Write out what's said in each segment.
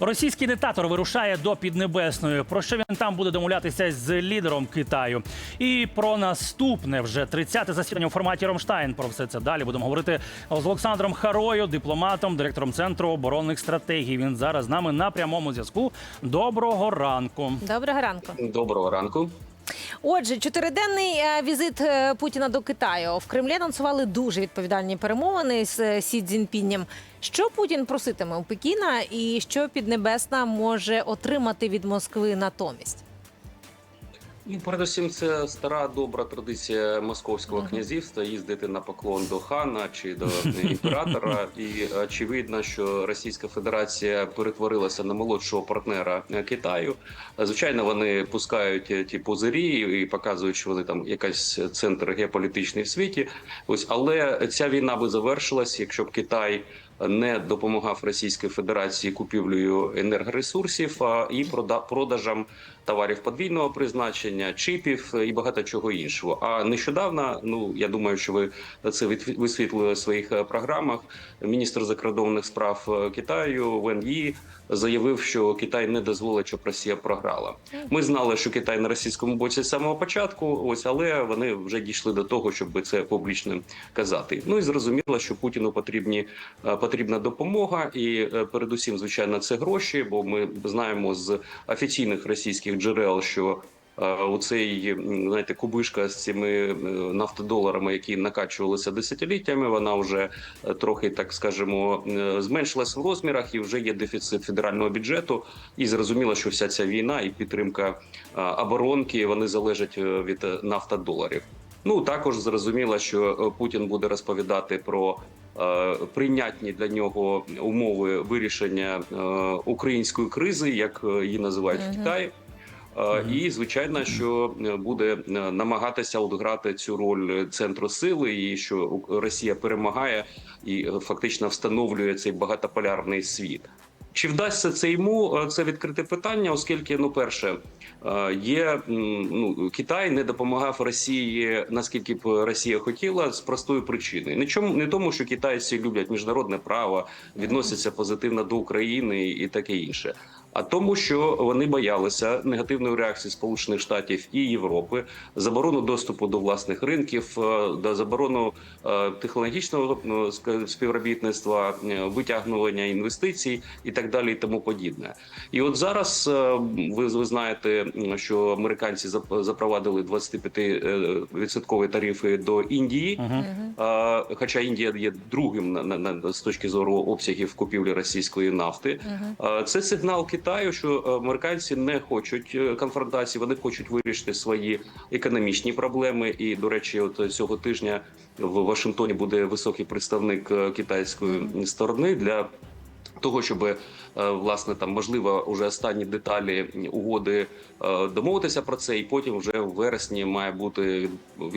Російський диктатор вирушає до Піднебесної. Про що він там буде домовлятися з лідером Китаю? І про наступне вже 30-те засідання у форматі Ромштайн. Про все це далі будемо говорити з Олександром Харою, дипломатом, директором центру оборонних стратегій. Він зараз з нами на прямому зв'язку. Доброго ранку. Доброго ранку. Доброго ранку. Отже, чотириденний е, візит е, Путіна до Китаю в Кремлі анонсували дуже відповідальні перемовини з е, Сі Цзіньпінням. Що Путін проситиме у Пекіна, і що Піднебесна може отримати від Москви натомість? Ну, передусім, це стара добра традиція московського князівства їздити на поклон до хана чи до імператора. І очевидно, що Російська Федерація перетворилася на молодшого партнера Китаю. Звичайно, вони пускають е, ті позирі і показують, що вони там якась центр геополітичний в світі. Ось але ця війна би завершилась, якщо б Китай. Не допомагав Російській Федерації купівлею енергоресурсів і прода- продажам товарів подвійного призначення, чипів і багато чого іншого. А нещодавно, ну я думаю, що ви це висвітлили в своїх е, програмах. Міністр закордонних справ е, Китаю Вен Ї заявив, що Китай не дозволить, щоб Росія програла. Ми знали, що Китай на російському боці з самого початку, ось але вони вже дійшли до того, щоб це публічно казати. Ну і зрозуміло, що Путіну потрібні е, потрібна допомога, і е, передусім, звичайно, це гроші. Бо ми знаємо з офіційних російських джерел, що е, у цей знаєте, кубишка з цими е, нафтодоларами, які накачувалися десятиліттями, вона вже трохи, так скажемо, зменшилась в розмірах, і вже є дефіцит федерального бюджету. І зрозуміло, що вся ця війна і підтримка оборонки вони залежать від нафтодоларів. Ну також зрозуміло, що Путін буде розповідати про прийнятні для нього умови вирішення е, української кризи, як е, її називають в Китаї. Е, І звичайно, що е, буде е, намагатися одграти цю роль центру сили, і що Росія перемагає і е, фактично встановлює цей багатополярний світ. Чи вдасться це йому? Е, Це відкрите питання, оскільки, ну, перше, е, є ну, Китай не допомагав Росії, наскільки б Росія хотіла, з простої причини. Нічому не тому, що китайці люблять міжнародне право, відносяться позитивно до України і таке інше. А тому, що вони боялися негативної реакції Сполучених Штатів і Європи, заборону доступу до власних ринків, е, до заборону е, технологічного ска- співробітництва, е, витягнення інвестицій і так далі, і тому подібне. І от зараз е, ви, ви знаєте, що американці зап- запровадили 25% тарифи до Індії. Е, Хоча Індія є другим на, на, на з точки зору обсягів купівлі російської нафти. Е, Це сигнал Китаю, що американці не хочуть е, конфронтації, вони хочуть вирішити свої економічні проблеми. І до речі, от цього тижня в Вашингтоні буде високий представник е, китайської сторони для. Того, щоб е, власне там можливо уже останні деталі угоди е, домовитися про це, і потім вже в вересні має бути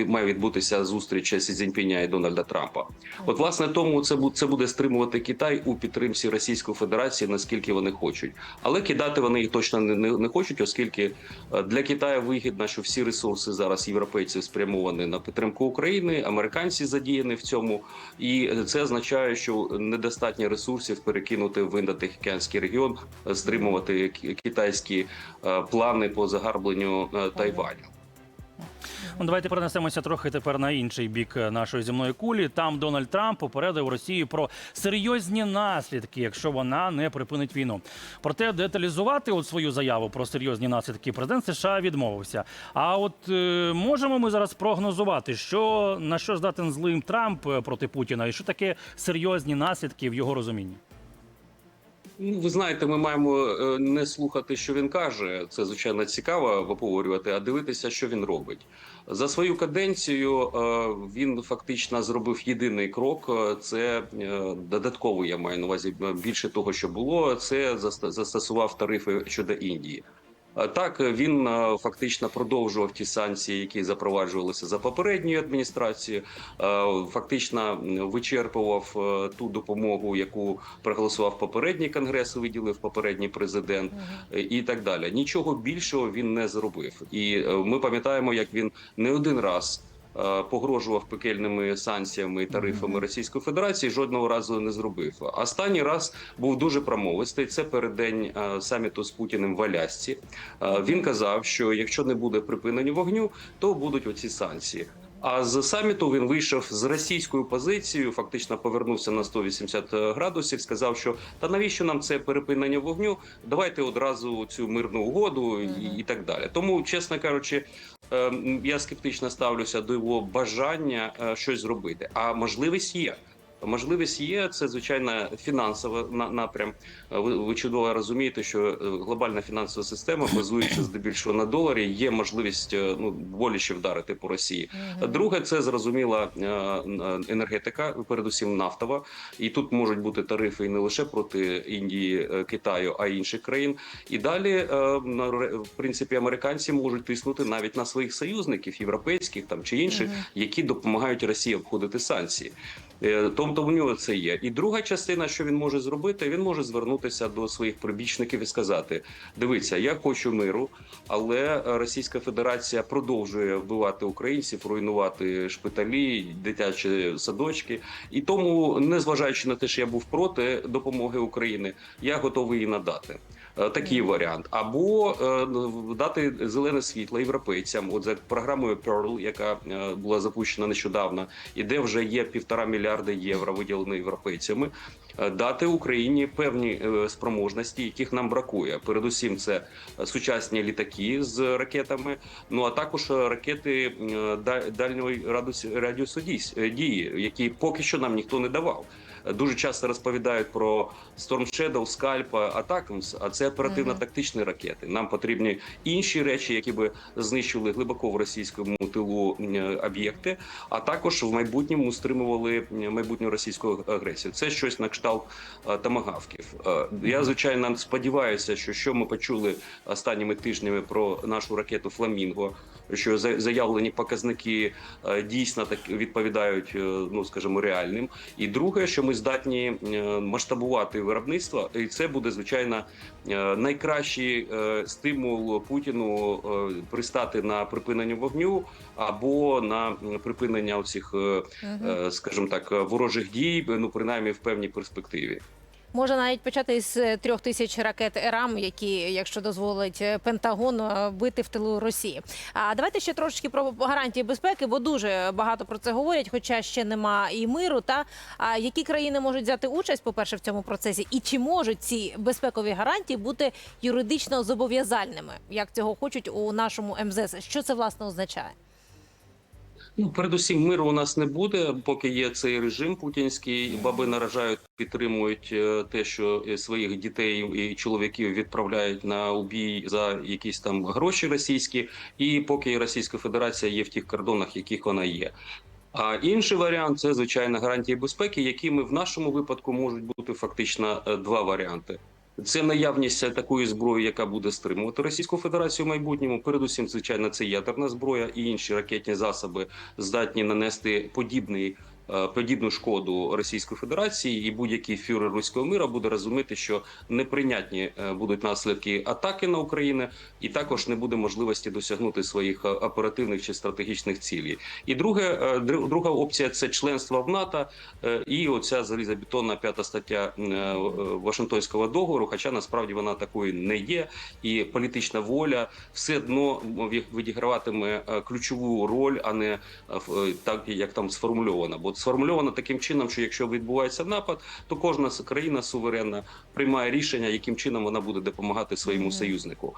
має відбутися зустріч Сі Цзіньпіня і Дональда Трампа. От власне тому це це буде стримувати Китай у підтримці Російської Федерації, наскільки вони хочуть, але кидати вони їх точно не, не, не хочуть, оскільки е, для Китаю вигідно, що всі ресурси зараз європейців спрямовані на підтримку України, американці задіяні в цьому, і це означає, що недостатньо ресурсів перекинути в індотихоокеанський регіон, стримувати китайські е, плани по загарбленню е, Тайваню. Ну, давайте перенесемося трохи тепер на інший бік е, нашої земної кулі. Там Дональд Трамп попередив Росію про серйозні наслідки, якщо вона не припинить війну. Проте деталізувати от свою заяву про серйозні наслідки президент США відмовився. А от е, можемо ми зараз прогнозувати, що на що здатен злим Трамп проти Путіна, і що таке серйозні наслідки в його розумінні? Ну, ви знаєте, ми маємо е, не слухати, що він каже. Це звичайно цікаво виповорювати, а дивитися, що він робить. За свою каденцію е, він фактично зробив єдиний крок. е, Це додатково я маю на увазі більше того, що було. Це застосував тарифи щодо Індії. Е, Так, е, він е, фактично продовжував ті санкції, які запроваджувалися за попередньою адміністрацією. Фактично вичерпував ту допомогу, яку проголосував попередній конгрес, виділив попередній президент, і так далі. Нічого більшого він не зробив. І ми пам'ятаємо, як він не один раз. Е, погрожував пекельними санкціями і тарифами Російської Федерації, жодного разу не зробив. Останній раз був дуже промовистий. Це переддень е, саміту з Путіним в Алясці. Е, Він казав, що якщо не буде припинення вогню, то будуть оці санкції. А з саміту він вийшов з російською позицією, фактично повернувся на 180 градусів. Сказав, що та навіщо нам це перепинення вогню? Давайте одразу цю мирну угоду і, і так далі. Тому, чесно кажучи, я скептично ставлюся до його бажання е, щось зробити. А можливість є. Можливість є це звичайно фінансова на- напрям. Е, Ви, чудово розумієте, що е, глобальна фінансова система базується здебільшого на доларі. Є можливість е, ну боліше вдарити по Росії. Друге, це зрозуміла енергетика, передусім нафтова. І тут можуть бути тарифи і не лише проти Індії, Китаю, а й інших країн. І далі, в принципі, американці можуть тиснути навіть на своїх союзників, європейських там чи інших, які допомагають Росії обходити санкції. Е, Тобто в нього це є. І друга частина, що він може зробити, він може звернутися до своїх прибічників і сказати: дивіться, я хочу миру, але Російська Федерація продовжує вбивати українців, руйнувати шпиталі, дитячі садочки. І тому, незважаючи на те, що я був проти допомоги України, я готовий її надати. Е, Такий варіант, або е, дати зелене світло європейцям, от за програмою Pearl, яка е, була запущена нещодавно, і де вже є півтора мільярда євро виділено європейцями, дати Україні певні спроможності, яких нам бракує. Передусім, це сучасні літаки з ракетами. Ну а також ракети дальньої радіусу, дії, які поки що нам ніхто не давав. Дуже часто розповідають про Storm Shadow, Scalp, Атакамс, а це оперативно-тактичні ракети. Нам потрібні інші речі, які би знищували глибоко в російському тилу об'єкти, а також в майбутньому стримували майбутню російську агресію. Це щось на кшталт тамагавків. Я звичайно сподіваюся, що що ми почули останніми тижнями про нашу ракету Фламінго, що за- заявлені показники дійсно так відповідають, е, ну скажімо, реальним. І друге, що ми здатні е, масштабувати виробництво, і це буде звичайно е, найкращий е, стимул Путіну пристати на припинення вогню або на припинення оцих, скажімо так, ворожих дій, ну принаймні в певній перспективі. Може навіть почати із е, трьох тисяч ракет ЕРАМ, які, якщо дозволить е, Пентагон, е, бити в тилу Росії. А давайте ще трошечки про гарантії безпеки, бо дуже багато про це говорять, хоча ще нема і миру. Та а які країни можуть взяти участь, по перше, в цьому процесі, і чи можуть ці безпекові гарантії бути юридично зобов'язальними, як цього хочуть у нашому МЗС? Що це власне означає? Ну, передусім, миру у нас не буде, поки є цей режим путінський. Баби наражають, підтримують е, те, що е, своїх дітей і чоловіків відправляють на убій за якісь там гроші російські, і поки Російська Федерація є в тих кордонах, яких вона є. А інший варіант це звичайно гарантії безпеки, якими в нашому випадку можуть бути фактично е, два варіанти. Це наявність такої зброї, яка буде стримувати Російську Федерацію в майбутньому. Передусім, звичайно, це ядерна зброя і інші ракетні засоби здатні нанести подібний. Е, Подібну шкоду Російської Федерації і будь-який фюрер руського мира буде розуміти, що неприйнятні е, будуть наслідки атаки на Україну, і також не буде можливості досягнути своїх е, оперативних чи стратегічних цілей. І друге, друга опція це членство в НАТО і оця залізобетонна п'ята стаття Вашингтонського договору. Хоча насправді вона такою не є, і політична воля все одно відіграватиме ключову роль, а не так, як там сформульовано. Бо сформульовано таким чином, що якщо відбувається напад, то кожна країна суверенна приймає рішення, яким чином вона буде допомагати своєму союзнику.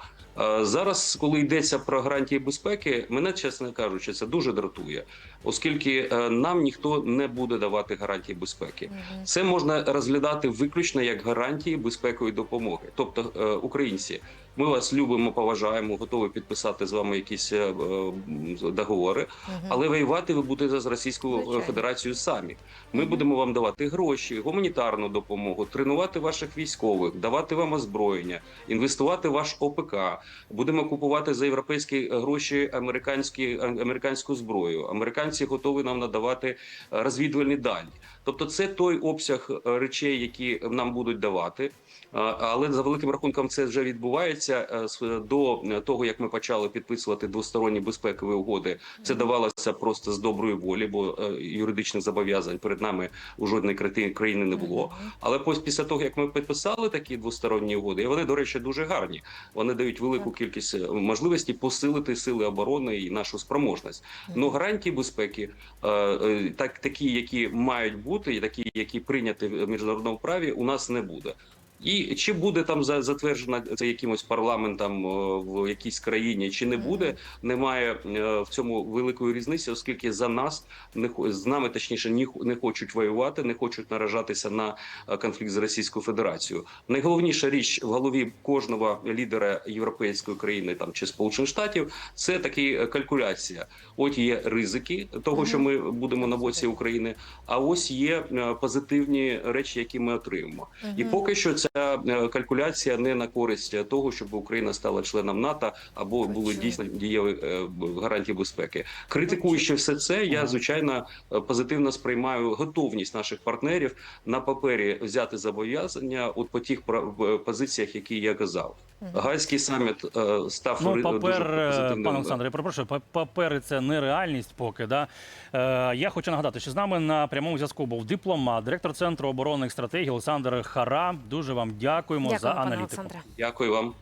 Зараз, коли йдеться про гарантії безпеки, мене чесно кажучи, це дуже дратує, оскільки е, нам ніхто не буде давати гарантії безпеки. Це можна розглядати виключно як гарантії безпекової допомоги. Тобто, е, українці, ми вас любимо, поважаємо, готові підписати з вами якісь е, договори, але воювати ви будете з Російською Федерацією самі. Ми будемо вам давати гроші, гуманітарну допомогу, тренувати ваших військових, давати вам озброєння, інвестувати в ваш ОПК. Будемо купувати за європейські гроші американські американську зброю. Американці готові нам надавати е, розвідувальні дані. Тобто, це той обсяг е, речей, які нам будуть давати. Але за великим рахунком це вже відбувається е, до того, як ми почали підписувати двосторонні безпекові угоди. Це давалося просто з доброї волі, бо е, юридичних зобов'язань перед нами у жодної країни не було. Але після того, як ми підписали такі двосторонні угоди, і вони, до речі, дуже гарні. Вони дають велику кількість можливостей посилити сили оборони і нашу спроможність. Ну гарантії безпеки, так такі, які мають бути, і такі, які прийняті в міжнародному праві, у нас не буде. І чи буде там за- затверджена це якимось парламентом е, в якійсь країні, чи не буде, немає е, в цьому великої різниці, оскільки за нас не з нами точніше ні не хочуть воювати, не хочуть наражатися на е, конфлікт з Російською Федерацією. Найголовніша річ в голові кожного лідера європейської країни там чи Сполучених Штатів це такі калькуляція. От є ризики того, що ми будемо на боці України. А ось є позитивні речі, які ми отримаємо. І поки що ця е, калькуляція не на користь того, щоб Україна стала членом НАТО або були дійсно дієві е, гарантії безпеки. Критикуючи все це, я звичайно е, позитивно сприймаю готовність наших партнерів на папері взяти зобов'язання от по тих в- позиціях, які я казав. Гайський саміт е, став Ну, папер, дуже позитивним. пане Олександре, я перепрошую, па- папери це не реальність поки. Да? Е, я хочу нагадати, що з нами на прямому зв'язку був дипломат, директор Центру оборонних стратегій Олександр Хара. Дуже вам дякуємо за Дякую, пане аналітику. Олександре. Дякую вам.